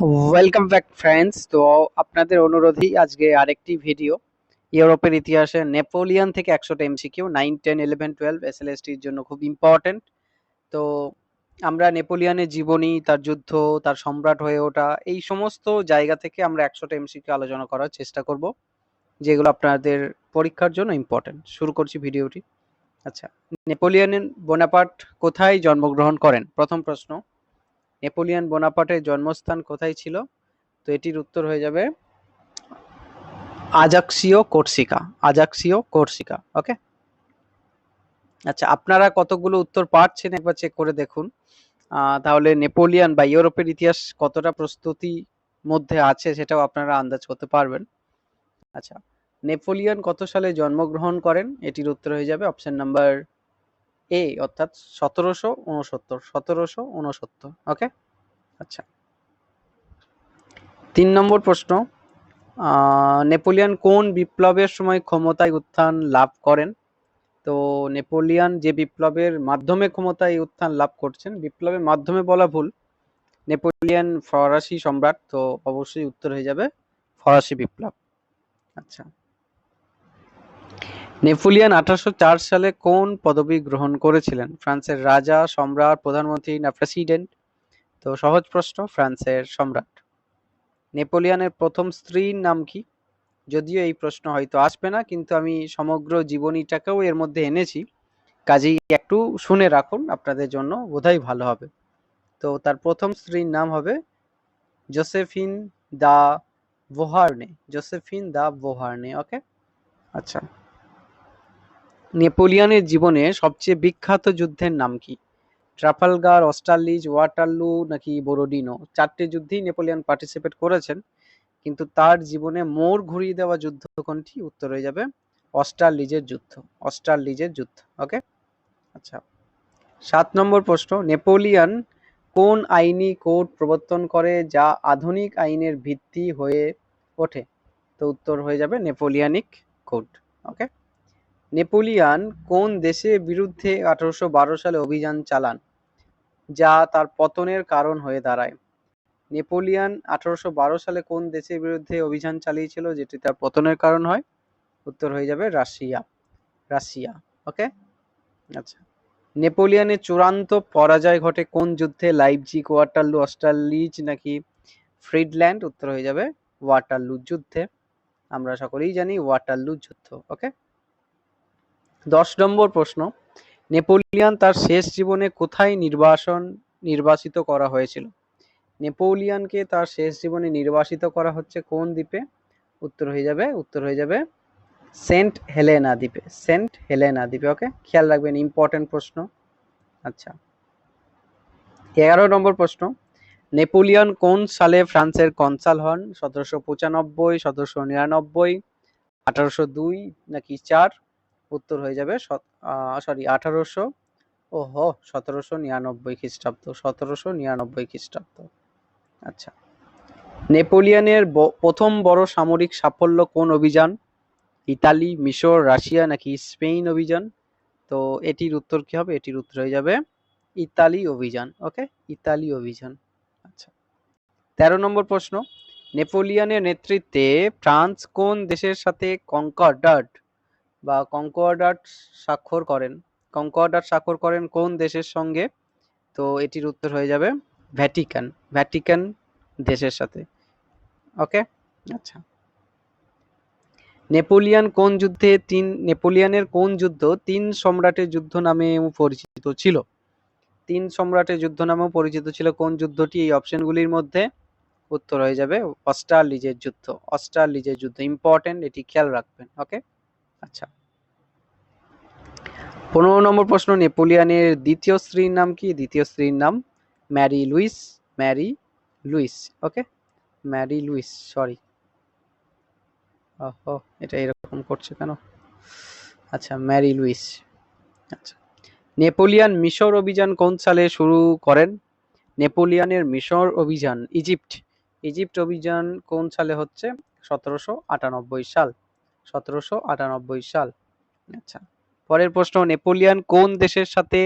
Welcome back friends তো আপনাদের অনুরোধেই আজকে আরেকটি ভিডিও ইউরোপের ইতিহাসে নেপোলিয়ন থেকে একশোটা MCQ nine ten eleven twelve এসএলএসটির জন্য খুব ইম্পর্ট্যান্ট তো আমরা নেপোলিয়নের জীবনী, তার যুদ্ধ, তার সম্রাট হয়ে ওঠা, এই সমস্ত জায়গা থেকে আমরা একশোটা এমসিকিউ আলোচনা করার চেষ্টা করব, যেগুলো আপনাদের পরীক্ষার জন্য ইম্পর্ট্যান্ট শুরু করছি ভিডিওটি আচ্ছা নেপোলিয়ন বোনাপার্ট কোথায় জন্মগ্রহণ করেন? প্রথম প্রশ্ন নেপোলিয়ন বোনাপার্টের জন্মস্থান কোথায় ছিল? তো এটির উত্তর হয়ে যাবে আজাক্সিও কোর্সিকা আজাক্সিও কোর্সিকা ওকে আচ্ছা আপনারা কতগুলো উত্তর পাচ্ছেন একবার চেক করে দেখুন। তাহলে নেপোলিয়ন বা ইউরোপের ইতিহাস কতটা প্রস্তুতি মধ্যে আছে সেটাও আপনারা আন্দাজ করতে পারবেন। আচ্ছা নেপোলিয়ন কত সালে জন্মগ্রহণ করেন? এটির উত্তর হয়ে যাবে অপশন নাম্বার এ অর্থাৎ সতেরোশো উনসত্তর সতেরোশো উনসত্তর ওকে আচ্ছা। তিন নম্বর প্রশ্ন নেপোলিয়ন কোন বিপ্লবের সময় ক্ষমতায় উত্থান লাভ করেন? তো নেপোলিয়ন যে বিপ্লবের মাধ্যমে ক্ষমতায় উত্থান লাভ করছেন, বিপ্লবের মাধ্যমে বলা ভুল। নেপোলিয়ন ফরাসি সম্রাট, তো অবশ্যই উত্তর হয়ে যাবে ফরাসি বিপ্লব। আচ্ছা। নেপোলিয়ন আঠারোশো সালে কোন পদবি গ্রহণ করেছিলেন? ফ্রান্সের রাজা, সম্রাট, প্রধানমন্ত্রী না প্রেসিডেন্ট? তো সহজ প্রশ্ন, ফ্রান্সের সম্রাট। নেপোলিয়নের প্রথম স্ত্রীর নাম কি? যদিও এই প্রশ্ন হয়তো আসবে না, কিন্তু আমি সমগ্র জীবনীটাকেও এর মধ্যে এনেছি। কাজেই একটু শুনে রাখুন, আপনাদের জন্য বোধহয় ভালো হবে। তো তার প্রথম স্ত্রীর নাম হবে জোসেফিন দা বোহার্নে জোসেফিন দা বোহার্নে ওকে? আচ্ছা। নেপোলিয়নের জীবনে সবচেয়ে বিখ্যাত যুদ্ধের নাম কি? ট্রাফালগার অস্টারলিচ ওয়াটারলু নাকি বোরোডিনো? চারটে যুদ্ধেই নেপোলিয়ন পার্টিসিপেট করেছেন, কিন্তু তার জীবনে মোড় ঘুরিয়ে দেওয়া যুদ্ধ কোনটি? উত্তর হয়ে যাবে অস্টারলিজের যুদ্ধ অস্টারলিজের যুদ্ধ ওকে আচ্ছা সাত নম্বর প্রশ্ন, নেপোলিয়ন কোন আইনি কোড প্রবর্তন করে যা আধুনিক আইনের ভিত্তি হয়ে ওঠে? তো উত্তর হয়ে যাবে নেপোলিয়ানিক কোড ওকে নেপোলিয়ান কোন দেশের বিরুদ্ধে আঠারোশো বারো সালে অভিযান চালান? যা তার পতনের কারণ হয়ে দাঁড়ায়। নেপোলিয়ান আঠারোশো বারো সালে কোন দেশের বিরুদ্ধে অভিযান চালিয়েছিল যেটি তার পতনের কারণ হয়? উত্তর হয়ে যাবে রাশিয়া। রাশিয়া, ওকে? আচ্ছা। নেপোলিয়নের চূড়ান্ত পরাজয় ঘটে কোন যুদ্ধে? লাইপজিগ, ওয়াটারলু অস্টারলিচ নাকি ফ্রিডল্যান্ড? উত্তর হয়ে যাবে ওয়াটারলু যুদ্ধে। আমরা সকলেই জানি ওয়াটারলু যুদ্ধ, ওকে? দশ নম্বর প্রশ্ন, নেপোলিয়ান তার শেষ জীবনে কোথায় নির্বাসন নির্বাসিত করা হয়েছিল? নেপোলিয়ানকে তার শেষ জীবনে নির্বাসিত করা হচ্ছে কোন দ্বীপে? উত্তর হয়ে যাবে, উত্তর হয়ে যাবে সেন্ট হেলেনা দ্বীপে, সেন্ট হেলেনা দ্বীপে, ওকে? খেয়াল রাখবেন ইম্পর্টেন্ট প্রশ্ন। আচ্ছা। এগারো নম্বর প্রশ্ন, নেপোলিয়ন কোন সালে ফ্রান্সের কনসাল হন? সতেরোশো পঁচানব্বই, সতেরোশো নিরানব্বই, আঠারোশো দুই, নাকি চার? উত্তর হয়ে যাবে সরি আঠারোশো। ও হো সতেরোশো নিরানব্বই খ্রিস্টাব্দ, সতেরোশো নিরানব্বই খ্রিস্টাব্দ। আচ্ছা। নেপোলিয়নের প্রথম বড় সামরিক সাফল্য কোন অভিযান? ইতালি, মিশর, রাশিয়া নাকি স্পেন অভিযান? তো এটির উত্তর কি হবে? এটির উত্তর হয়ে যাবে ইতালি অভিযান ওকে ইতালি অভিযান। আচ্ছা। তেরো নম্বর প্রশ্ন। নেপোলিয়নের নেতৃত্বে ফ্রান্স কোন দেশের সাথে কনকর্ডাট বা কনকর্ডাট স্বাক্ষর করেন। কনকর্ডাট স্বাক্ষর করেন কোন দেশের সঙ্গে? তো এটির উত্তর হয়ে যাবে ভ্যাটিকান ভ্যাটিকান দেশের সাথে। ওকে? আচ্ছা। নেপোলিয়ন কোন যুদ্ধে তিন, নেপোলিয়নের কোন যুদ্ধ তিন সম্রাটের যুদ্ধ নামে পরিচিত ছিল? তিন সম্রাটের যুদ্ধ নামেও পরিচিত ছিল। কোন যুদ্ধটি? এই অপশনগুলির মধ্যে উত্তর হয়ে যাবে অস্টারলিজের যুদ্ধ। অস্টারলিজের যুদ্ধ ইম্পর্টেন্ট এটি খেয়াল রাখবেন। ওকে? আচ্ছা। পনেরো নম্বর প্রশ্ন নেপোলিয়ানের দ্বিতীয় স্ত্রীর নাম কি? দ্বিতীয় স্ত্রীর নাম Marie Louise Marie Louise, okay? Marie Louise, sorry. ওহো, এটা এরকম করছে কেন? আচ্ছা ম্যারি লুইস। আচ্ছা। নেপোলিয়ান মিশর অভিযান কোন সালে শুরু করেন? নেপোলিয়ানের মিশর অভিযান, ইজিপ্ট। ইজিপ্ট অভিযান কোন সালে হচ্ছে? সতেরোশো আটানব্বই সাল। সতেরোশো আটানব্বই সাল। আচ্ছা পরের প্রশ্ন, নেপোলিয়ন কোন দেশের সাথে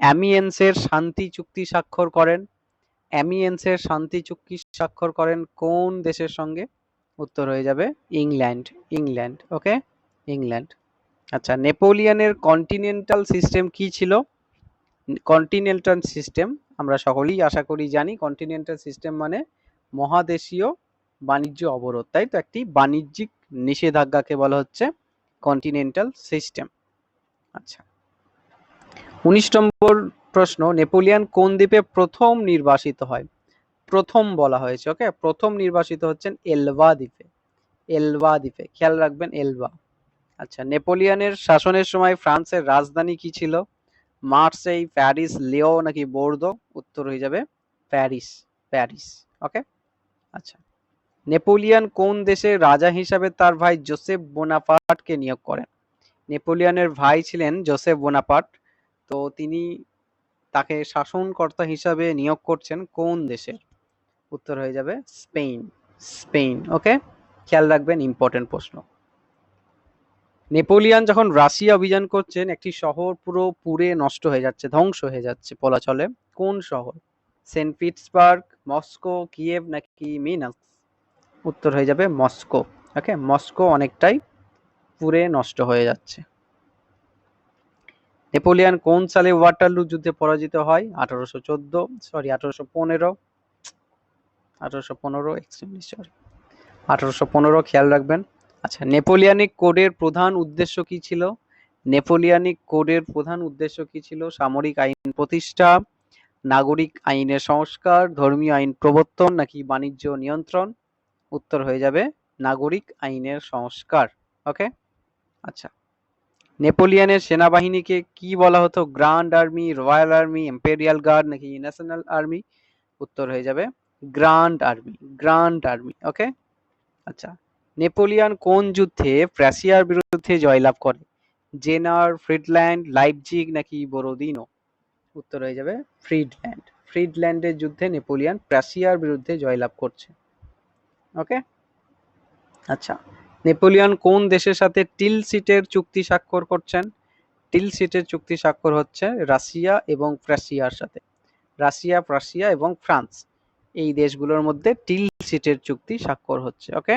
অ্যামিয়েন্সের শান্তি চুক্তি স্বাক্ষর করেন? অ্যামিয়েন্সের শান্তি চুক্তি স্বাক্ষর করেন কোন দেশের সঙ্গে? উত্তর হয়ে যাবে ইংল্যান্ড ইংল্যান্ড ওকে ইংল্যান্ড। আচ্ছা নেপোলিয়নের কন্টিনেন্টাল সিস্টেম কি ছিল? কন্টিনেন্টাল সিস্টেম আমরা সকলেই আশা করি জানি, কন্টিনেন্টাল সিস্টেম মানে মহাদেশীয় বাণিজ্য অবরোধ, তাই তো? একটি বাণিজ্যিক নিষেধাজ্ঞাকে বলা হচ্ছে কন্টিনেন্টাল সিস্টেম আচ্ছা। উনিশ নম্বর প্রশ্ন, নেপোলিয়ান কোন দ্বীপে প্রথম নির্বাসিত হয়? প্রথম বলা হয়েছে ওকে প্রথম নির্বাসিত হচ্ছেন এলভা দ্বীপে। এলভা দ্বীপে, খেয়াল রাখবেন এলভা। আচ্ছা নেপোলিয়ানের শাসনের সময় ফ্রান্সের রাজধানী কি ছিল? মার্সেই, প্যারিস, লিও নাকি বোর্দো? উত্তর হয়ে যাবে প্যারিস প্যারিস ওকে আচ্ছা। নেপোলিয়ান কোন দেশের রাজা হিসাবে তার ভাই জোসেফ বোনাপার্টকে নিয়োগ করেন? নেপোলিয়ানের ভাই ছিলেন জোসেফ বোনাপার্ট। তো তিনি তাকে শাসনকর্তা হিসাবে নিয়োগ করছেন কোন দেশের? উত্তর হয়ে যাবে স্পেন। স্পেন, ওকে? খেয়াল রাখবেন ইম্পর্টেন্ট প্রশ্ন। নেপোলিয়ান যখন রাশিয়া অভিযান করছেন, একটি শহর পুরো পুড়ে নষ্ট হয়ে যাচ্ছে, ধ্বংস হয়ে যাচ্ছে বলা চলে কোন শহর? সেন্ট পিটসবার্গ, মস্কো, কিয়েভ নাকি মিনাস? উত্তর হয়ে যাবে মস্কো। ওকে মস্কো অনেকটাই পুড়ে নষ্ট হয়ে যাচ্ছে। নেপোলিয়ান কোন সালে ওয়াটারলু যুদ্ধে পরাজিত হয়? আঠারোশো চোদ্দ সরি আঠারোশো পনেরো। আঠারোশো পনেরো এক্সট্রিমলি সরি আঠারোশো পনেরো, খেয়াল রাখবেন। আচ্ছা নেপোলিয়ানিক কোডের প্রধান উদ্দেশ্য কি ছিল? নেপোলিয়ানিক কোডের প্রধান উদ্দেশ্য কি ছিল? সামরিক আইন প্রতিষ্ঠা, নাগরিক আইনের সংস্কার, ধর্মীয় আইন প্রবর্তন, নাকি বাণিজ্য নিয়ন্ত্রণ? উত্তর হয়ে যাবে নাগরিক আইনের সংস্কার ওকে আচ্ছা। নেপোলিয়ানের সেনাবাহিনীকে কি বলা হতো? Grand army, royal army, imperial guard নাকি ন্যাশনাল আর্মি? উত্তর হয়ে যাবে grand army grand army okay আচ্ছা নেপোলিয়ান কোন যুদ্ধে প্রাসিয়ার বিরুদ্ধে জয়লাভ করে? জেনার, ফ্রিডল্যান্ড, লাইপজিগ নাকি বোরোদিনো? উত্তর হয়ে যাবে ফ্রিডল্যান্ড। ফ্রিডল্যান্ডের যুদ্ধে নেপোলিয়ান প্রাসিয়ার বিরুদ্ধে জয়লাভ করছে। ওকে আচ্ছা। নেপোলিয়ন কোন দেশের সাথে টিল সিটের চুক্তি স্বাক্ষর করছেন? টিল সিটের চুক্তি স্বাক্ষর হচ্ছে রাশিয়া এবং প্রাসিয়ার সাথে। রাশিয়া প্রাসিয়া এবং ফ্রান্স। এই দেশগুলোর মধ্যে টিল সিটের চুক্তি স্বাক্ষর হচ্ছে ওকে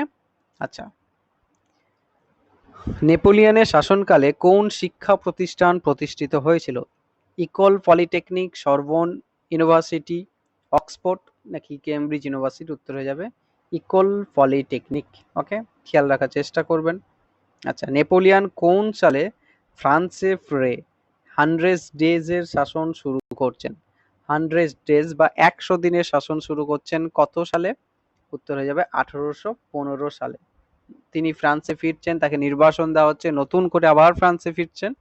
আচ্ছা। নেপোলিয়নের শাসনকালে কোন শিক্ষা প্রতিষ্ঠান প্রতিষ্ঠিত হয়েছিল? Ecole Polytechnique Sorbonne university, Oxford, নাকি কেমব্রিজ ইউনিভার্সিটি উত্তর হয়ে যাবে? ইকল পলিটেকনিক ওকে খেয়াল রাখার চেষ্টা করবেন। আচ্ছা নেপোলিয়ান কোন সালে ফ্রান্সে ফ্রে হান্ড্রেড ডেজের শাসন শুরু করছেন? হান্ড্রেড ডেজ বা একশো দিনের শাসন শুরু করছেন কত সালে? উত্তর হয়ে যাবে আঠারোশো পনেরো সালে। তিনি ফ্রান্সে ফিরছেন, তাকে নির্বাসন দেওয়া হচ্ছে, নতুন করে আবার ফ্রান্সে ফিরছেন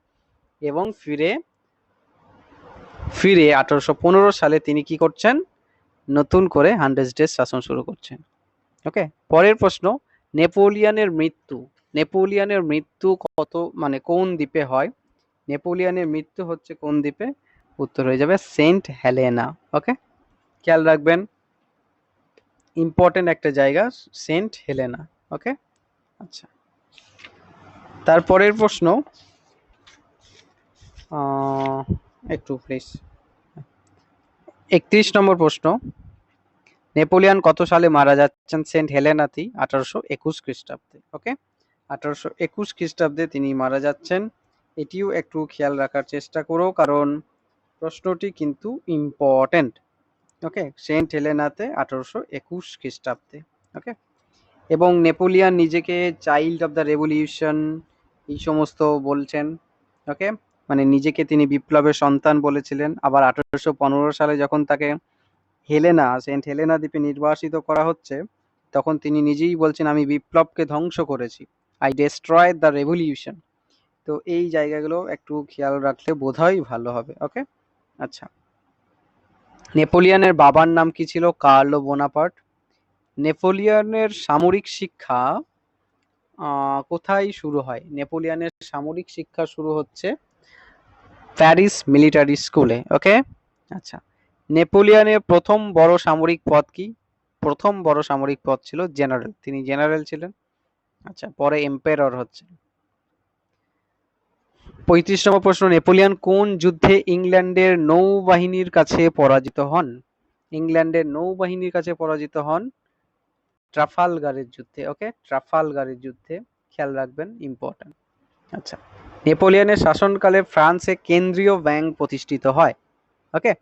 এবং ফিরে ফিরে আঠারোশো পনেরো সালে তিনি কি করছেন? নতুন করে হান্ড্রেড ডেজ শাসন শুরু করছেন। ওকে পরের প্রশ্ন, নেপোলিয়ানের মৃত্যু নেপোলিয়ানের মৃত্যু কত মানে কোন দ্বীপে হয়? নেপোলিয়ানের মৃত্যু হচ্ছে কোন দ্বীপে? উত্তর হয়ে যাবে সেন্ট হেলেনা ওকে খেয়াল রাখবেন ইম্পর্টেন্ট একটা জায়গা, সেন্ট হেলেনা ওকে আচ্ছা তারপরের প্রশ্ন একটু প্লিজ একত্রিশ নম্বর প্রশ্ন নেপোলিয়ান কত সালে মারা যাচ্ছেন সেন্ট হেলেনাতেই আঠারোশো একুশ খ্রিস্টাব্দে, ওকে? আঠারোশো একুশ খ্রিস্টাব্দে তিনি মারা যাচ্ছেন। এটিও একটু খেয়াল রাখার চেষ্টা করো, কারণ প্রশ্নটি কিন্তু ইম্পর্টেন্ট ওকে? সেন্ট হেলেনাতে আঠারোশো একুশ খ্রিস্টাব্দে, ওকে? এবং নেপোলিয়ান নিজেকে চাইল্ড অফ দ্য রেভলিউশন এই সমস্ত বলছেন, ওকে? মানে নিজেকে তিনি বিপ্লবের সন্তান বলেছিলেন। আবার আঠারোশো পনেরো সালে যখন তাকে হেলেনা, সেন্ট হেলেনা দ্বীপে নির্বাসিত করা হচ্ছে, তখন তিনি নিজেই বলছেন, আমি বিপ্লবকে ধ্বংস করেছি। আই ডেস্ট্রয় দ্য রেভলিউশন তো এই জায়গাগুলো একটু খেয়াল রাখলে বোধহয় ভালো হবে, ওকে? আচ্ছা। নেপোলিয়নের বাবার নাম কি ছিল? Carlo Bonaparte. নেপোলিয়নের সামরিক শিক্ষা কোথায় শুরু হয়? নেপোলিয়নের সামরিক শিক্ষা শুরু হচ্ছে প্যারিস মিলিটারি স্কুলে, ওকে? আচ্ছা। নেপোলিয়নের প্রথম বড় সামরিক পদ কি? প্রথম বড় সামরিক পদ ছিল জেনারেল। তিনি জেনারেল ছিলেন। আচ্ছা পরে এম্পেরর হচ্ছে পঁয়ত্রিশতম প্রশ্ন, নেপোলিয়ন কোন যুদ্ধে ইংল্যান্ডের নৌবাহিনীর কাছে পরাজিত হন? ইংল্যান্ডের নৌবাহিনীর কাছে পরাজিত হন ট্রাফালগারের যুদ্ধে, ওকে? ট্রাফালগারের যুদ্ধে। খেয়াল রাখবেন ইম্পর্ট্যান্ট আচ্ছা নেপোলিয়নের শাসনকালে ফ্রান্সে কেন্দ্রীয় ব্যাংক প্রতিষ্ঠিত হয়, ওকে?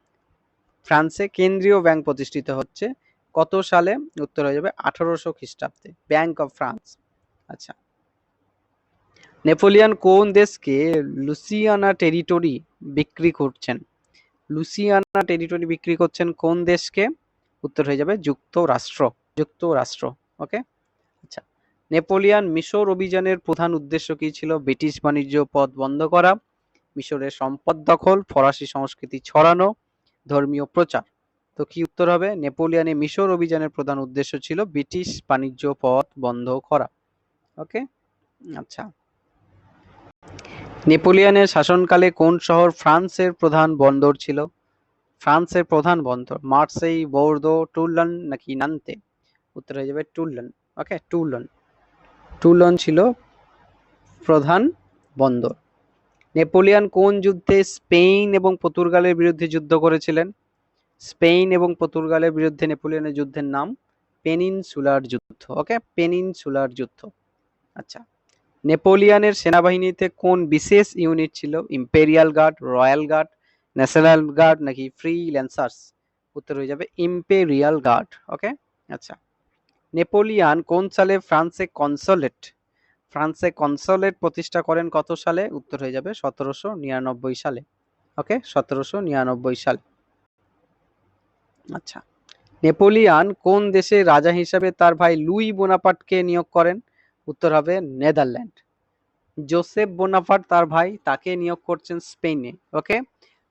ফ্রান্সে কেন্দ্রীয় ব্যাংক প্রতিষ্ঠিত হচ্ছে। কত সালে? উত্তর হয়ে যাবে আঠারোশো খ্রিস্টাব্দে। Bank of France. আচ্ছা। নেপোলিয়ান কোন দেশকে লুসিয়ানা টেরিটরি বিক্রি করছেন? লুসিয়ানা টেরিটরি বিক্রি করছেন কোন দেশকে? উত্তর হয়ে যাবে যুক্তরাষ্ট্র। যুক্তরাষ্ট্র। ওকে? আচ্ছা। নেপোলিয়ান মিশর অভিযানের প্রধান উদ্দেশ্য কি ছিল? ব্রিটিশ বাণিজ্য পথ বন্ধ করা, মিশরের সম্পদ দখল, ফরাসি সংস্কৃতি ছড়ানো ধর্মীয় প্রচার। তো কি উত্তর হবে? নেপোলিয়ানের মিশর অভিযানের প্রধান উদ্দেশ্য ছিল ব্রিটিশ বাণিজ্য পথ বন্ধ করা। ওকে? আচ্ছা। নেপোলিয়ানের শাসনকালে কোন শহর ফ্রান্সের প্রধান বন্দর ছিল? ফ্রান্সের প্রধান বন্দর মার্সেই, বোর্দো টুলন নাকি নান্তে? উত্তর হয়ে যাবে টুলন ওকে টুলন টুলন ছিল প্রধান বন্দর। নেপোলিয়ন কোন যুদ্ধে স্পেন এবং পর্তুগালের বিরুদ্ধে যুদ্ধ করেছিলেন? স্পেন এবং পর্তুগালের বিরুদ্ধে নেপোলিয়নের যুদ্ধের নাম পেনিনসুলার যুদ্ধ ওকে পেনিনসুলার যুদ্ধ। আচ্ছা নেপোলিয়নের সেনাবাহিনীতে কোন বিশেষ ইউনিট ছিল? Imperial guard royal guard national guard নাকি ফ্রি ল্যান্সার্স উত্তর হয়ে যাবে ইম্পেরিয়াল গার্ড ওকে আচ্ছা নেপোলিয়ান কোন সালে ফ্রান্সে কনসলেট ফ্রান্সে কনসলেট প্রতিষ্ঠা করেন কত সালে? উত্তর হয়ে যাবে সতেরোশো নিরানব্বই সালে। ওকে? সতেরোশো নিরানব্বই সালে। আচ্ছা। নেপোলিয়ান কোন দেশে রাজা হিসাবে তার ভাই লুই বোনাপার্টকে নিয়োগ করেন? উত্তর হবে নেদারল্যান্ড। জোসেফ বোনাপার্ট তার ভাই, তাকে নিয়োগ করছেন স্পেনে ওকে?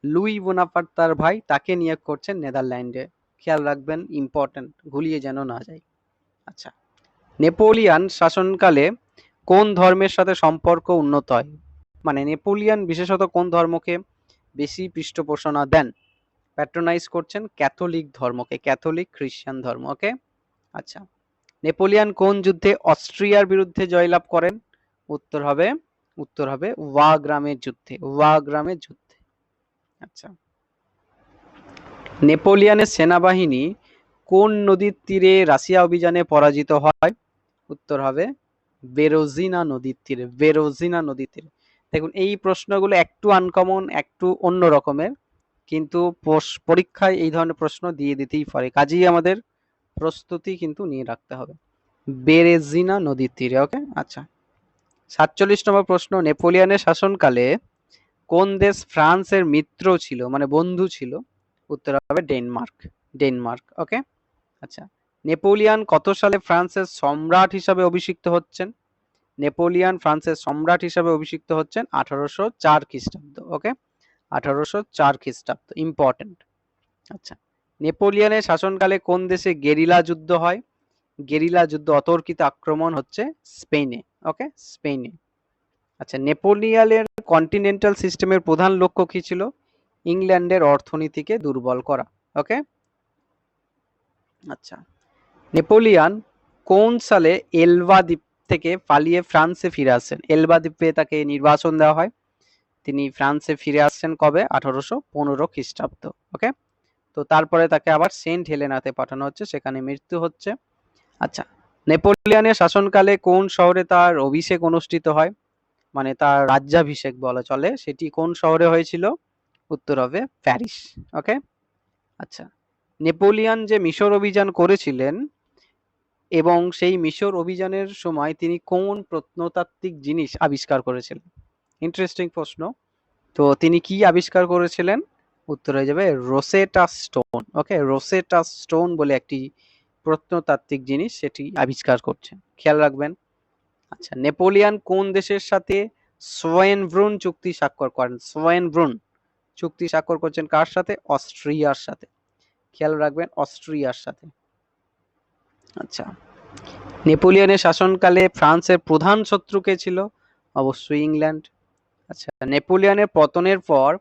লুই বোনাপার্ট তার ভাই, তাকে নিয়োগ করছেন নেদারল্যান্ডে। খেয়াল রাখবেন ইম্পর্ট্যান্ট ভুলিয়ে যেন না যায় আচ্ছা। নেপোলিয়ান শাসনকালে কোন ধর্মের সাথে সম্পর্ক উন্নত হয়? মানে নেপোলিয়ান বিশেষত কোন ধর্মকে বেশি পৃষ্ঠপোষণা দেন? প্যাট্রোনাইজ করছেন ক্যাথলিক ধর্মকে, ক্যাথলিক খ্রিস্টান ধর্ম, ওকে? আচ্ছা। নেপোলিয়ান কোন যুদ্ধে অস্ট্রিয়ার বিরুদ্ধে জয়লাভ করেন? উত্তর হবে উত্তর হবে ওয়া গ্রামের যুদ্ধে, ওয়া গ্রামের যুদ্ধে। আচ্ছা। নেপোলিয়ানের সেনাবাহিনী কোন নদীর তীরে রাশিয়া অভিযানে পরাজিত হয়? উত্তর হবে বেরোজিনা নদীর তীরে বেরোজিনা নদীর তীরে। দেখুন, এই প্রশ্নগুলো একটু আনকমন একটু অন্য রকমের, কিন্তু পরীক্ষায় এই ধরনের প্রশ্ন দিয়ে দিতেই পারে। কাজেই আমাদের প্রস্তুতি কিন্তু নিয়ে রাখতে হবে। বেরেজিনা নদীর তীরে ওকে আচ্ছা। সাতচল্লিশ নম্বর প্রশ্ন, নেপোলিয়ানের শাসনকালে কোন দেশ ফ্রান্সের মিত্র ছিল? মানে বন্ধু ছিল? উত্তর হবে ডেনমার্ক। ডেনমার্ক ওকে আচ্ছা। নেপোলিয়ান কত সালে ফ্রান্সের সম্রাট হিসাবে অভিষিক্ত হচ্ছেন? নেপোলিয়ান ফ্রান্সের সম্রাট হিসাবে অভিষিক্ত হচ্ছেন আঠারোশো চার খ্রিস্টাব্দ, ওকে? আঠারোশো চার খ্রিস্টাব্দ ইম্পর্টেন্ট আচ্ছা নেপোলিয়ানের শাসনকালে কোন দেশে গেরিলা যুদ্ধ হয়? গেরিলা যুদ্ধ অতর্কিত আক্রমণ হচ্ছে স্পেনে, ওকে? স্পেনে। আচ্ছা নেপোলিয়ানের কন্টিনেন্টাল সিস্টেমের প্রধান লক্ষ্য কি ছিল? ইংল্যান্ডের অর্থনীতিকে দুর্বল করা, ওকে? আচ্ছা নেপোলিয়ান কোন সালে এলবা দ্বীপ থেকে পালিয়ে ফ্রান্সে ফিরে আসেন এলবা দ্বীপে তাকে নির্বাসন দেওয়া হয়। তিনি ফ্রান্সে ফিরে আসছেন কবে? আঠারোশো পনেরো খ্রিস্টাব্দ, ওকে? তো তারপরে তাকে আবার সেন্ট হেলেনাতে পাঠানো হচ্ছে, সেখানে মৃত্যু হচ্ছে। আচ্ছা নেপোলিয়ানের শাসনকালে কোন শহরে তার অভিষেক অনুষ্ঠিত হয়? মানে তার রাজ্যাভিষেক বলা চলে, সেটি কোন শহরে হয়েছিল? উত্তর হবে প্যারিস, ওকে? আচ্ছা নেপোলিয়ান যে মিশর অভিযান করেছিলেন এবং সেই মিশর অভিযানের সময় তিনি কোন প্রত্নতাত্ত্বিক জিনিস আবিষ্কার করেছিলেন? ইন্টারেস্টিং প্রশ্ন। তো তিনি কি আবিষ্কার করেছিলেন? উত্তর হয়ে যাবে রোসেটা স্টোন ওকে রোসেটা স্টোন বলে একটি প্রত্নতাত্ত্বিক জিনিস সেটি আবিষ্কার করছেন। খেয়াল রাখবেন। আচ্ছা নেপোলিয়ান কোন দেশের সাথে সোয়েনব্রুন চুক্তি স্বাক্ষর করেন? সোয়েনব্রুন চুক্তি স্বাক্ষর করছেন কার সাথে? অস্ট্রিয়ার সাথে। খেয়াল রাখবেন, অস্ট্রিয়ার সাথে। আচ্ছা। নেপোলিয়নের শাসনকালে ফ্রান্সের প্রধান শত্রু কে ছিল? অবশ্যই ইংল্যান্ড। আচ্ছা নেপোলিয়নের পতনের পর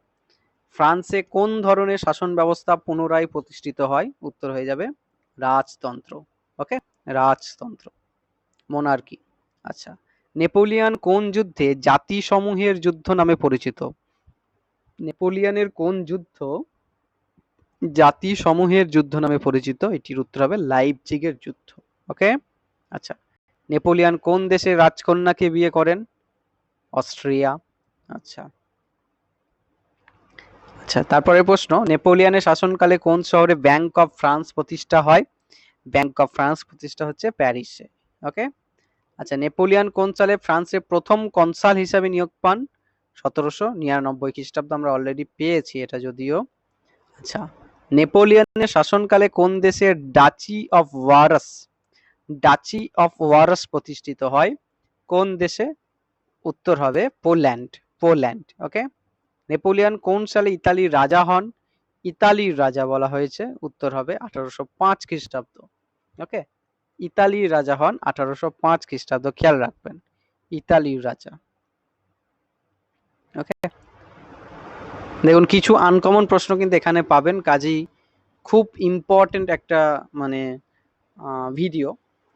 ফ্রান্সে কোন ধরনের শাসন ব্যবস্থা পুনরায় প্রতিষ্ঠিত হয়? উত্তর হয়ে যাবে, রাজতন্ত্র। ওকে? রাজতন্ত্র। মোনার্কি। আচ্ছা নেপোলিয়ান কোন যুদ্ধে জাতিসমূহের যুদ্ধ নামে পরিচিত? নেপোলিয়ানের কোন যুদ্ধ জাতি সমূহের যুদ্ধ নামে পরিচিত, এটির উত্তর হবে লাইপজিগের যুদ্ধ, ওকে? আচ্ছা নেপোলিয়ান কোন দেশের রাজকন্যাকে বিয়ে করেন? অস্ট্রিয়া আচ্ছা। আচ্ছা তারপরে প্রশ্ন, নেপোলিয়ানের শাসনকালে কোন শহরে ব্যাংক অফ ফ্রান্স প্রতিষ্ঠা হয়? ব্যাংক অফ ফ্রান্স প্রতিষ্ঠা হচ্ছে প্যারিসে, ওকে? আচ্ছা নেপোলিয়ান কোন সালে ফ্রান্সের প্রথম কনসাল হিসাবে নিয়োগ পান? সতেরোশো নিরানব্বই খ্রিস্টাব্দ আমরা অলরেডি পেয়েছি এটা যদিও। আচ্ছা নেপোলিয়নের শাসনকালে কোন দেশে Duchy of Warsaw, Duchy of Warsaw প্রতিষ্ঠিত হয়? কোন দেশে? উত্তর হবে পোল্যান্ড পোল্যান্ড ওকে নেপোলিয়ান কোন সালে ইতালির রাজা হন? ইতালির রাজা বলা হয়েছে, উত্তর হবে আঠারোশো পাঁচ খ্রিস্টাব্দ ওকে ইতালির রাজা হন আঠারোশো পাঁচ খ্রিস্টাব্দ, খেয়াল রাখবেন, ইতালির রাজা ওকে দেখুন, কিছু আনকমন প্রশ্ন কিন্তু এখানে পাবেন। কাজেই খুব ইম্পর্টেন্ট একটা মানে ভিডিও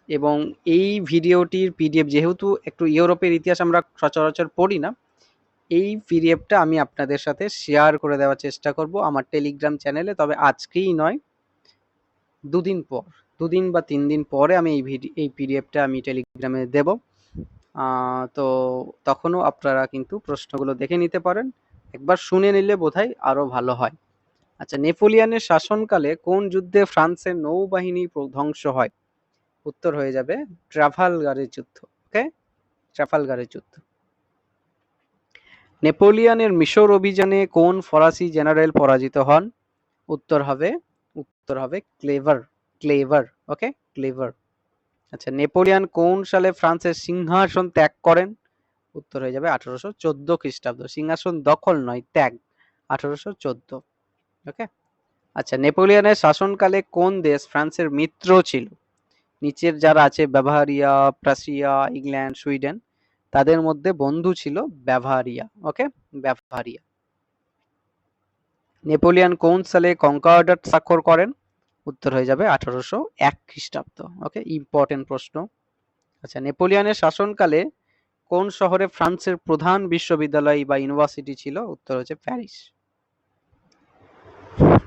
এবং এই ভিডিওটির পিডিএফ যেহেতু একটু ইউরোপের ইতিহাস আমরা সচরাচর পড়ি না, এই পিডিএফটা আমি আপনাদের সাথে শেয়ার করে দেওয়ার চেষ্টা করব আমার টেলিগ্রাম চ্যানেলে তবে আজকেই নয়, দুদিন পর, দুদিন বা তিন দিন পরে আমি এই ভিডিও এই পিডিএফটা আমি টেলিগ্রামে দেব। তো তখনও আপনারা কিন্তু প্রশ্নগুলো দেখে নিতে পারেন। একবার শুনে নিলে বোধহয় আরও ভালো হয়। আচ্ছা নেপোলিয়ানের শাসনকালে কোন যুদ্ধে ফ্রান্সের নৌবাহিনী ধ্বংস হয়? উত্তর হয়ে যাবে ট্রাফালগারের যুদ্ধ, ওকে? ট্রাফালগারের যুদ্ধ। নেপোলিয়ানের মিশর অভিযানে কোন ফরাসি জেনারেল পরাজিত হন? উত্তর হবে উত্তর হবে ক্লেভার ক্লেভার, ওকে? ক্লেভার। আচ্ছা নেপোলিয়ান কোন সালে ফ্রান্সের সিংহাসন ত্যাগ করেন? উত্তর হয়ে যাবে আঠারোশো চোদ্দ খ্রিস্টাব্দ। সিংহাসন দখল নয়, ত্যাগ, আঠারোশো চোদ্দ। ওকে আচ্ছা নেপোলিয়ানের শাসনকালে কোন দেশ ফ্রান্সের মিত্র ছিল? নিচের যারা আছে ব্যবহারিয়া প্রাসিয়া, ইংল্যান্ড, সুইডেন, তাদের মধ্যে বন্ধু ছিল ব্যবহারিয়া ওকে ব্যবহারিয়া নেপোলিয়ান কোন সালে কনকর্ডাট স্বাক্ষর করেন? উত্তর হয়ে যাবে আঠারোশো এক খ্রিস্টাব্দ। ওকে ইম্পর্টেন্ট প্রশ্ন। আচ্ছা নেপোলিয়ানের শাসনকালে কোন শহরে ফ্রান্সের প্রধান বিশ্ববিদ্যালয় বা ইউনিভার্সিটি ছিল? উত্তর হচ্ছে প্যারিস।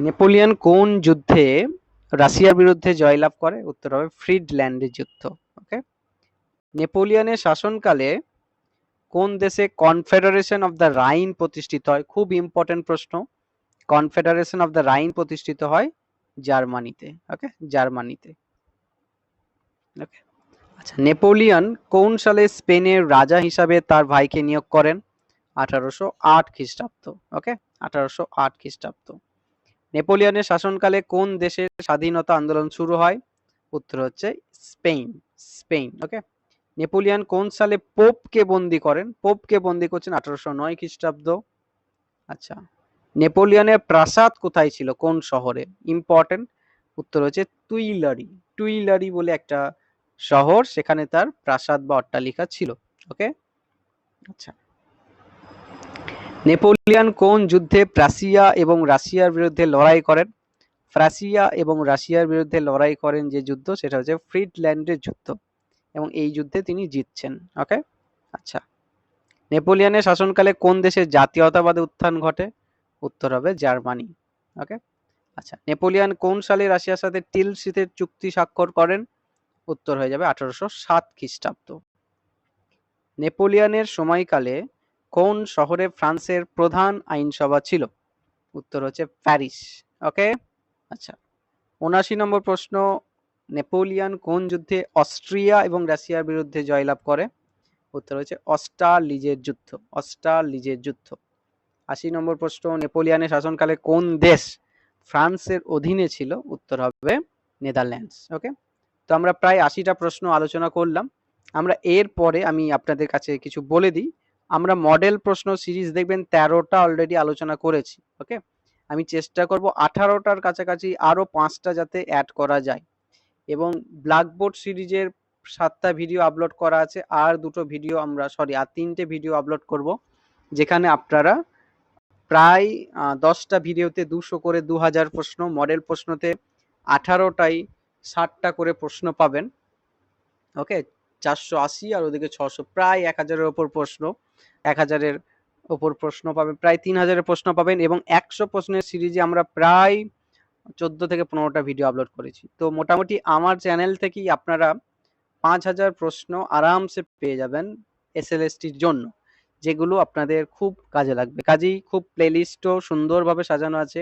নেপোলিয়ান কোন যুদ্ধে রাশিয়ার বিরুদ্ধে জয়লাভ করে? উত্তর হবে ফ্রিডল্যান্ডের যুদ্ধ, ওকে? নেপোলিয়ানের শাসনকালে কোন দেশে কনফেডারেশন অফ দ্য রাইন প্রতিষ্ঠিত হয়? খুব ইম্পর্টেন্ট প্রশ্ন। কনফেডারেশন অফ দ্য রাইন প্রতিষ্ঠিত হয় জার্মানিতে, ওকে? জার্মানিতে, ওকে? নেপোলিয়ন কোন সালে স্পেনের রাজা হিসাবে তার ভাইকে নিয়োগ করেন? আঠারোশো আট খ্রিস্টাব্দ ওকে আঠারোশো আট খ্রিস্টাব্দ। নেপোলিয়নের শাসনকালে কোন দেশের স্বাধীনতা আন্দোলন শুরু হয়? উত্তর হচ্ছে স্পেন স্পেন ওকে নেপোলিয়ান কোন সালে পোপকে বন্দি করেন? পোপকে বন্দি করছেন আঠারোশো নয় খ্রিস্টাব্দ। আচ্ছা নেপোলিয়নের প্রাসাদ কোথায় ছিল? কোন শহরে? ইম্পর্টেন্ট উত্তর হচ্ছে টুইলারি টুইলারি বলে একটা শহর, সেখানে তার প্রাসাদ বা অট্টালিকা ছিল, ওকে? আচ্ছা। নেপোলিয়ান কোন যুদ্ধে প্রাসিয়া এবং রাশিয়ার বিরুদ্ধে লড়াই করেন? ফ্রাসিয়া এবং রাশিয়ার বিরুদ্ধে লড়াই করেন যে যুদ্ধ, সেটা হচ্ছে ফ্রিডল্যান্ডের যুদ্ধ, এবং এই যুদ্ধে তিনি জিতছেন, ওকে? আচ্ছা। নেপোলিয়ানের শাসনকালে কোন দেশে জাতীয়তাবাদে উত্থান ঘটে? উত্তর হবে জার্মানি, ওকে? আচ্ছা। নেপোলিয়ান কোন সালে রাশিয়ার সাথে টিল শীতের চুক্তি স্বাক্ষর করেন? উত্তর হয়ে যাবে আঠারোশো সাত খ্রিস্টাব্দ। নেপোলিয়ানের সময়কালে কোন শহরে ফ্রান্সের প্রধান আইনসভা ছিল? উত্তর হচ্ছে প্যারিস। ওকে? আচ্ছা। উনাশি নম্বর প্রশ্ন, নেপোলিয়ান কোন যুদ্ধে অস্ট্রিয়া এবং রাশিয়ার বিরুদ্ধে জয়লাভ করে? উত্তর হচ্ছে অস্টার লিজের যুদ্ধ অস্টার লিজের যুদ্ধ। আশি নম্বর প্রশ্ন, নেপোলিয়ানের শাসনকালে কোন দেশ ফ্রান্সের অধীনে ছিল? উত্তর হবে নেদারল্যান্ডস। ওকে? তো আমরা প্রায় আশিটা প্রশ্ন আলোচনা করলাম। আমরা এর পরে আমি আপনাদের কাছে কিছু বলে দিই। আমরা মডেল প্রশ্ন সিরিজ দেখবেন তেরোটা অলরেডি আলোচনা করেছি ওকে আমি চেষ্টা করব আঠারোটার কাছাকাছি আরও পাঁচটা যাতে অ্যাড করা যায়। এবং ব্ল্যাকবোর্ড সিরিজের সাতটা ভিডিও আপলোড করা আছে, আর দুটো ভিডিও আমরা সরি আর তিনটে ভিডিও আপলোড করব, যেখানে আপনারা প্রায় দশটা ভিডিওতে দুশো করে দু হাজার প্রশ্ন মডেল প্রশ্নতে আঠারোটাই ষাটটা করে প্রশ্ন পাবেন। ওকে? চারশো আশি আর ওদিকে ছশো, প্রায় এক হাজারের ওপর প্রশ্ন। এক হাজারের ওপর প্রশ্ন পাবেন, প্রায় তিন হাজারের প্রশ্ন পাবেন এবং একশো প্রশ্নের সিরিজে আমরা প্রায় চোদ্দ থেকে পনেরোটা ভিডিও আপলোড করেছি। তো মোটামুটি আমার চ্যানেল থেকেই আপনারা পাঁচ হাজার প্রশ্ন আরামসে পেয়ে যাবেন এস এসএলএসটির জন্য, যেগুলো আপনাদের খুব কাজে লাগবে। কাজেই খুব প্লেলিস্টও সুন্দরভাবে সাজানো আছে।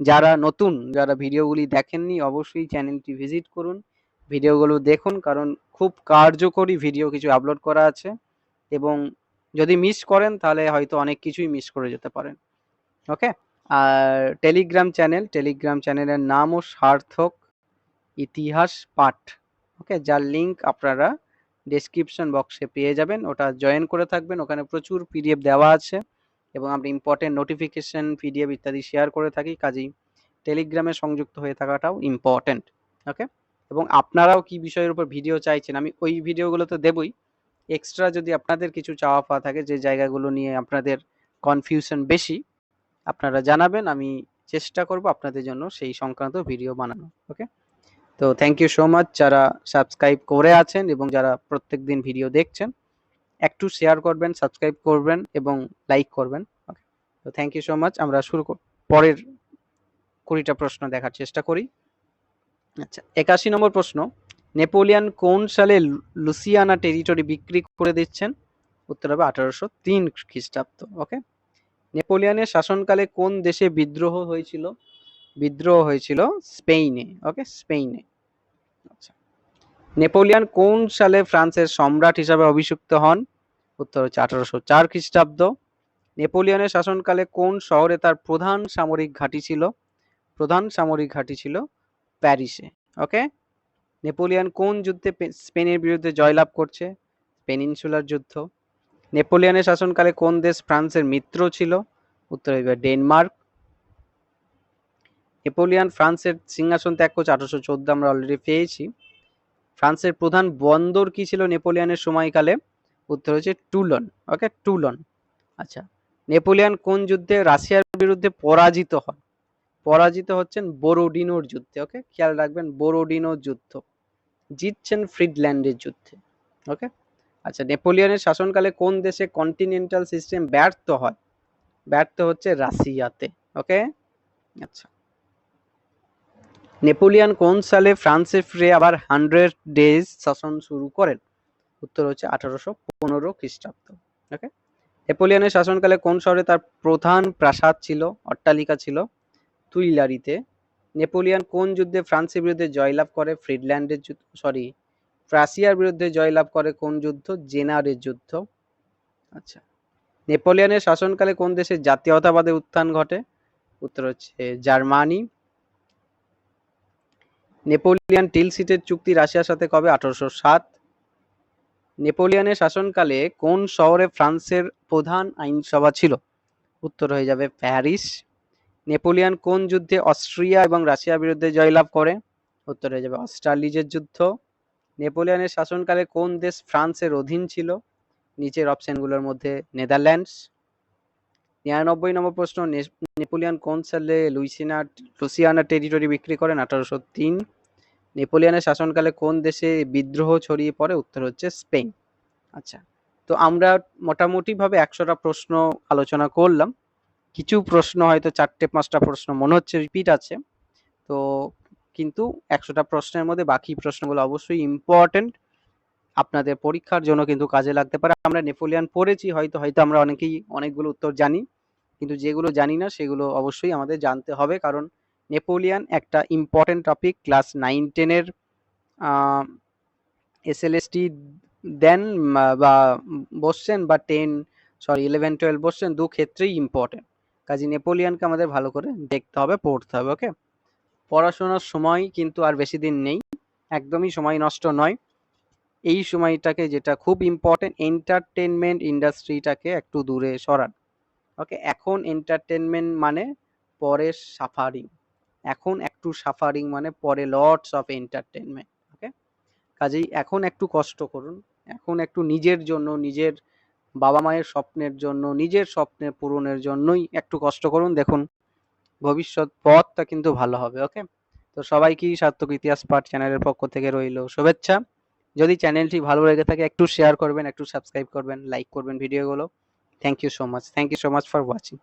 যারা নতুন, যারা ভিডিওগুলি দেখেননি, অবশ্যই চ্যানেলটি ভিজিট করুন, ভিডিওগুলো দেখুন, কারণ খুব কার্যকরী ভিডিও কিছু আপলোড করা আছে, এবং যদি মিস করেন, তাহলে হয়তো অনেক কিছুই মিস করে যেতে পারেন ওকে আর টেলিগ্রাম চ্যানেল টেলিগ্রাম চ্যানেলের নামও সার্থক ইতিহাস পাঠ ওকে যার লিংক আপনারা ডেসক্রিপশন বক্সে পেয়ে যাবেন, ওটা জয়েন করে থাকবেন, ওখানে প্রচুর পিডিএফ দেওয়া আছে। এবং আমরা ইম্পর্টেন্ট নোটিফিকেশন পিডিএফ ইত্যাদি শেয়ার করে থাকি, কাজেই টেলিগ্রামে সংযুক্ত হয়ে থাকাটাও ইম্পর্টেন্ট ওকে এবং আপনারাও কি বিষয়ের উপর ভিডিও চাইছেন, আমি ওই ভিডিওগুলো তো দেবই। এক্সট্রা যদি আপনাদের কিছু চাওয়া পাওয়া থাকে, যে জায়গাগুলো নিয়ে আপনাদের কনফিউশন বেশি, আপনারা জানাবেন, আমি চেষ্টা করব আপনাদের জন্য সেই সংক্রান্ত ভিডিও বানানো ওকে তো থ্যাংক ইউ সো মাচ যারা সাবস্ক্রাইব করে আছেন এবং যারা প্রত্যেক দিন ভিডিও দেখছেন। একটু শেয়ার করবেন সাবস্ক্রাইব করবেন এবং লাইক করবেন। তো থ্যাংক ইউ সো মাচ আমরা শুরু পরের কুড়িটা প্রশ্ন দেখার চেষ্টা করি। আচ্ছা একাশি নম্বর প্রশ্ন। নেপোলিয়ান কোন সালে লুসিয়ানা টেরিটরি বিক্রি করে দিচ্ছেন? উত্তর হবে আঠারোশো তিন খ্রিস্টাব্দ। ওকে নেপোলিয়ানের শাসনকালে কোন দেশে বিদ্রোহ হয়েছিল? বিদ্রোহ হয়েছিল স্পেইনে। ওকে স্পেইনে। আচ্ছা। নেপোলিয়ান কোন সালে ফ্রান্সের সম্রাট হিসাবে অভিষিক্ত হন? উত্তর হচ্ছে আঠারোশো চার খ্রিস্টাব্দ। নেপোলিয়নের শাসনকালে কোন শহরে তার প্রধান সামরিক ঘাঁটি ছিল? প্রধান সামরিক ঘাঁটি ছিল প্যারিসে। ওকে? নেপোলিয়ান কোন যুদ্ধে স্পেনের বিরুদ্ধে জয়লাভ করছে? পেনিনসুলার যুদ্ধ। নেপোলিয়নের শাসনকালে কোন দেশ ফ্রান্সের মিত্র ছিল? উত্তর হবে ডেনমার্ক। নেপোলিয়ান ফ্রান্সের সিংহাসন ত্যাগ করছে আঠারোশো চোদ্দ আমরা অলরেডি পেয়েছি। ফ্রান্সের প্রধান বন্দর কি ছিল নেপোলিয়ানের সময়কালে? উত্তর হচ্ছে টুলন ওকে টুলন। আচ্ছা নেপোলিয়ন কোন যুদ্ধে রাশিয়ার বিরুদ্ধে পরাজিত হন পরাজিত হচ্ছেন বোরোডিনোর যুদ্ধে ওকে খেয়াল রাখবেন বোরোডিনোর যুদ্ধ। জিতছেন ফ্রিডল্যান্ডের যুদ্ধে ওকে আচ্ছা নেপোলিয়নের শাসনকালে কোন দেশে কন্টিনেন্টাল সিস্টেম ব্যর্থ হয়? ব্যর্থ হচ্ছে রাশিয়াতে ওকে আচ্ছা নেপোলিয়ন কোন সালে ফ্রান্সে ফিরে আবার হান্ড্রেড ডেজ শাসন শুরু করেন? উত্তর হচ্ছে আঠারোশো পনেরো খ্রিস্টাব্দ ওকে নেপোলিয়নের শাসনকালে কোন শহরে তার প্রধান প্রাসাদ ছিল? অট্টালিকা ছিল তুইলারিতে। নেপোলিয়ন কোন যুদ্ধে ফ্রান্সের বিরুদ্ধে জয়লাভ করে? ফ্রিডল্যান্ডের যুদ্ধ সরি রাশিয়ার বিরুদ্ধে জয়লাভ করে কোন যুদ্ধ? জেনারের যুদ্ধ। আচ্ছা নেপোলিয়নের শাসনকালে কোন দেশে জাতীয়তাবাদের উত্থান ঘটে? উত্তর হচ্ছে জার্মানি। নেপোলিয়ন টিলসিটের চুক্তি রাশিয়ার সাথে কবে? আঠারোশো সাত। নেপোলিয়ানের শাসনকালে কোন শহরে ফ্রান্সের প্রধান আইনসভা ছিল? উত্তর হয়ে যাবে প্যারিস। নেপোলিয়ান কোন যুদ্ধে অস্ট্রিয়া এবং রাশিয়ার বিরুদ্ধে জয়লাভ করে? উত্তর হয়ে যাবে অস্ট্রালিজের যুদ্ধ। নেপোলিয়ানের শাসনকালে কোন দেশ ফ্রান্সের অধীন ছিল? নিচের অপশনগুলোর মধ্যে নেদারল্যান্ডস। নিরানব্বই নম্বর প্রশ্ন নেপোলিয়ন কোন সালে লুইসিনা, লুসিয়ানা টেরিটরি বিক্রি করেন? আঠারোশো তিন। নেপোলিয়ানের শাসনকালে কোন দেশে বিদ্রোহ ছড়িয়ে পড়ে? উত্তর হচ্ছে স্পেন। আচ্ছা তো আমরা মোটামুটিভাবে একশোটা প্রশ্ন আলোচনা করলাম। কিছু প্রশ্ন হয়তো চারটে, পাঁচটা প্রশ্ন মনে হচ্ছে রিপিট আছে। তো কিন্তু একশোটা প্রশ্নের মধ্যে বাকি প্রশ্নগুলো অবশ্যই ইম্পর্টেন্ট আপনাদের পরীক্ষার জন্য কিন্তু কাজে লাগতে পারে। আমরা নেপোলিয়ান পড়েছি, হয়তো হয়তো আমরা অনেকেই অনেকগুলো উত্তর জানি। কিন্তু যেগুলো জানি না, সেগুলো অবশ্যই আমাদের জানতে হবে। কারণ নেপোলিয়ান একটা ইম্পর্টেন্ট টপিক ক্লাস নাইন টেনের এসএলএসটি দেন বা বসছেন, বা টেন সরি ইলেভেন টুয়েলভ বসছেন, দু ক্ষেত্রেই ইম্পর্টেন্ট কাজে নেপোলিয়ানকে আমাদের ভালো করে দেখতে হবে, পড়তে হবে ওকে পড়াশোনার সময় কিন্তু আর বেশি দিন নেই, একদমই সময় নষ্ট নয়। এই সময়টাকে যেটা খুব ইম্পর্টেন্ট এন্টারটেনমেন্ট ইন্ডাস্ট্রিটাকে একটু দূরে সরান। ওকে এখন এন্টারটেনমেন্ট মানে পরে সাফারিং এখন একটু সাফারিং মানে পরে লটস অফ এন্টারটেনমেন্ট ওকে কাজেই এখন একটু কষ্ট করুন, এখন একটু নিজের জন্য, নিজের বাবা মায়ের স্বপ্নের জন্য, নিজের স্বপ্নের পূরণের জন্যই একটু কষ্ট করুন, দেখুন ভবিষ্যৎ পথটা কিন্তু ভালো হবে ওকে তো সবাইকেই সার্থক ইতিহাস পাঠ চ্যানেলের পক্ষ থেকে রইল শুভেচ্ছা। যদি চ্যানেলটি ভালো লেগে থাকে, একটু শেয়ার করবেন, একটু সাবস্ক্রাইব করবেন লাইক করবেন ভিডিওগুলো Thank you so much. Thank you so much for watching.